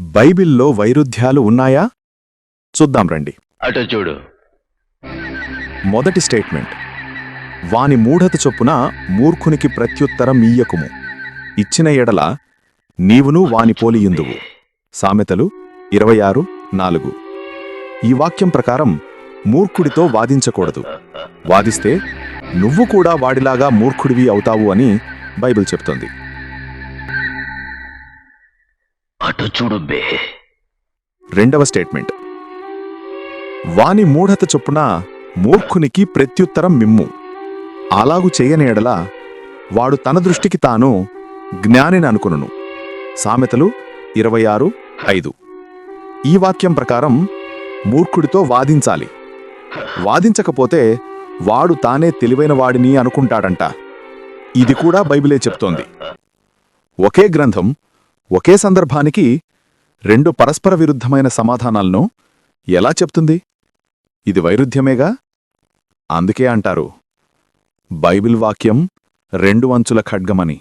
బైబిల్లో వైరుధ్యాలు ఉన్నాయా? చూద్దాం రండి. అటు చూడు. మొదటి స్టేట్మెంట్. వాని మూఢత చొప్పున మూర్ఖునికి ప్రత్యుత్తరం ఇయ్యకుము. ఇచ్చిన ఎడల నీవును వాని పోలియుందువు సామెతలు ఇరవై ఆరు నాలుగు. ఈ వాక్యం ప్రకారం మూర్ఖుడితో వాదించకూడదు. వాదిస్తే నువ్వు కూడా వాడిలాగా మూర్ఖుడివి అవుతావు అని బైబిల్ చెప్తోంది. చూడు బే రెండవ స్టేట్మెంట్. వాని మూఢత చొప్పున మూర్ఖునికి ప్రత్యుత్తరం మిమ్ము. అలాగు చేయని ఎడల వాడు తన దృష్టికి తాను జ్ఞానిని అనుకును సామెతలు ఇరవై ఆరు ఐదు. ఈ వాక్యం ప్రకారం మూర్ఖుడితో వాదించాలి. వాదించకపోతే వాడు తానే తెలివైన వాడిని అనుకుంటాడంట. ఇది కూడా బైబిలే చెప్తోంది. ఒకే గ్రంథం ఒకే సందర్భానికి రెండు పరస్పర విరుద్ధమైన సమాధానాలను ఎలా చెప్తుంది? ఇది వైరుధ్యమేగా? అందుకే అంటారు బైబిల్ వాక్యం రెండు అంచుల ఖడ్గమని.